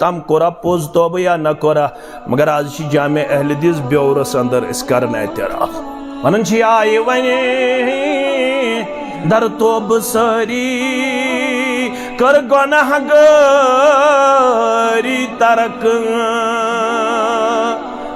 تام کورا، پوز توبہ یا نہ کورا، مگر آج چھ جامع اہل دیس بیورس اندر اس کرن اعتراف ونن چھ آئی ونی در توب ساری، کر گناہ گاری ترک۔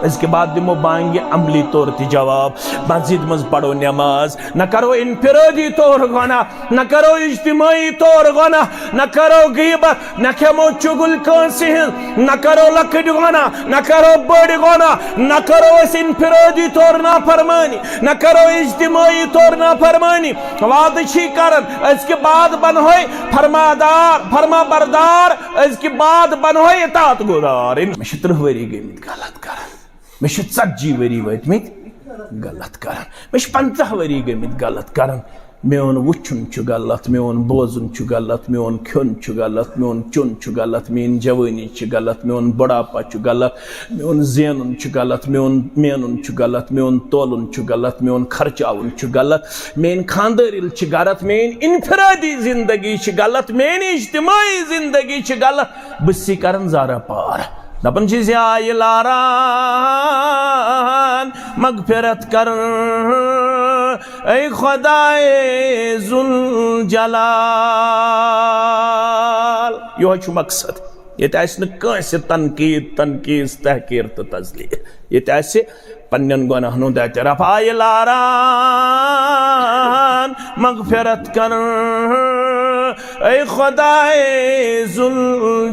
اس کے بعد دمو بانگی عملی طور تی جواب۔ مسجد مز پڑھو نماز۔ نہ کرو انفرادی طور گنا نہ کرو اجتماعی طور گنا نہ کرو غیبت نہ کھمو چگل کانسی ہن نہ کرو لکڑ گنا نہ کرو بڑ گنا نہ کرو اس انفرادی طور نہ فرمانی نہ کرو اجتماعی طور نہ فرمانی وعد چھی کرن۔ اس کے بعد بن ہوئی فرمادار فرما بردار اس کے بعد بن اطاعت گزار۔ میں شتر ہوئی گئی۔ غلط کرن۔ میں چھِ ژتجی ؤری وٲتۍمٕتۍ غلط کران مےٚ چھِ پنٛژاہ ؤری گٔمٕتۍ غلط کران میون وٕچھُن چھُ غلط میون بوزُن چھُ غلط میون کھیوٚن چھُ غلط میون چیوٚن چھُ غلط میٛٲنۍ جوٲنی چھِ غلط میون بُڑاپا چھُ غلط میون زینُن چھُ غلط میون مینُن چھُ غلط میون تولُن چھُ غلط میون خرچاوُن چھُ غلط میٛٲنۍ خاندٲرِل چھِ غلط میٛٲنۍ اِنفرٲدی زندگی چھِ غلط میٛٲنۍ اجتماعی زندگی چھِ غلط بہٕ چھُسٕے کران زارا پار دپان چھِ جی زیایہِ لاران مغفرت کر۔ اے خدائے ذل جلال یہ چھُ مقصد؟ ییٚتہِ آسہِ نہٕ کٲنٛسہِ تنقیٖد تنقیٖز تحقیٖر تہٕ تزلیٖل۔ ییٚتہِ آسہِ پننٮ۪ن گۄناہن ہُنٛد اعتراف آیہِ لاران مغفرت کر۔ اے خدائے ذل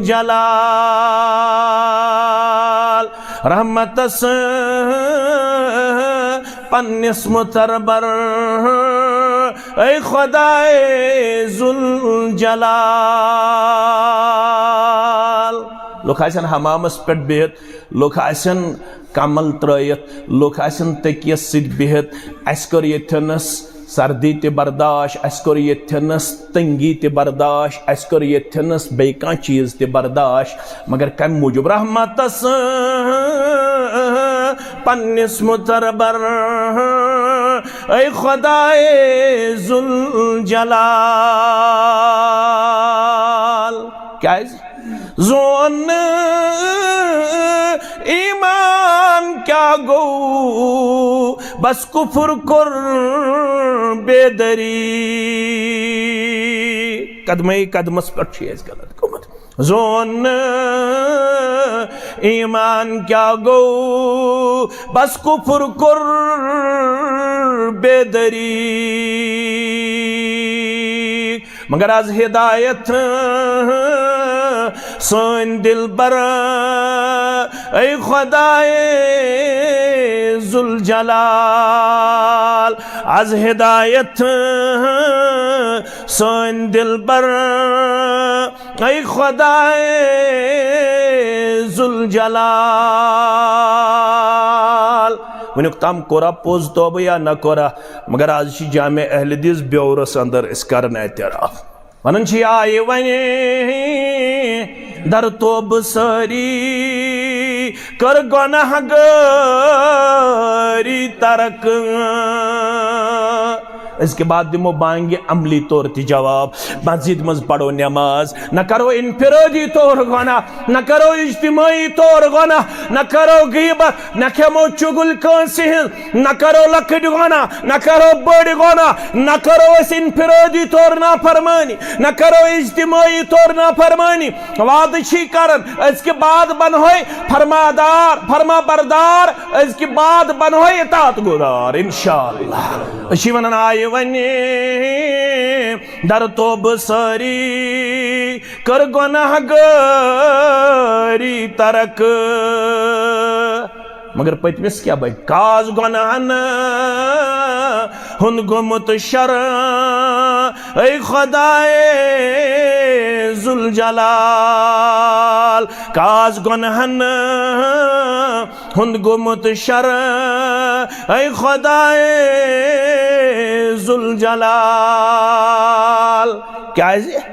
جلال رحمتس پنس متربر اے خدائے ذل جلال لوگ آسن حمامس پہ بہت لوگ آسن کمل ترائیت لوگ آسن تکیس ست بہت۔ اس کر یتنس سردی تہ برداشت، اس کر یتنس تنگی تہ برداشت، اس کر یتنس بے چیز تہ برداشت۔ مگر کم موجب رحمتس پنس متربر اے خدائے ذل جلال کیا ہے؟ زون ایمان کیا گو؟ بس کفر کر بیدری قدمے قدمس پر چیز غلط گمت زون ایمان کیا گو؟ بس کفر کر بیدری مگر از ہدایت سن دل بر۔ اے خدائے ذل جلال از ہدایت سن دل بر۔ اے خدائے ذل جلال ونیُک تام کورا پوز توبہ یا نہ کورا، مگر آز چھ جامع اہل دیس بیورس اندر اس کرن اعتراف۔ ونن چھ آئی ونی در توب ساری کر گناہ گاری ترک اس کے بعد دمو بانگی عملی طور تی جواب۔ مسجد مز پڑھو نماز۔ نہ کرو انفرادی طور گنا نہ کرو اجتماعی طور گنا نہ کرو غیبت نہ کھمو چگل کانسی ہن نہ کرو لکڑ گنا نہ کرو بڑ گنا نہ کرو اس انفرادی طور نہ فرمانی نہ کرو اجتماعی طور نہ فرمانی وعد چھی کرن، اس کے بعد بن ہوئی فرمادار فرما بردار اس کے بعد بن ہوئی اطاعت گزار، انشاءاللہ۔ اسی ونن آئی ونی، در توب ساری، کر گناہ گاری ترک۔ مگر پتمس کیا بھائی؟ کاز گناہن، ہن گمت شر اے خدائے ذل جلال کاز گناہن، ہن گمت شر اے خدائے ذل جلال کیا ہے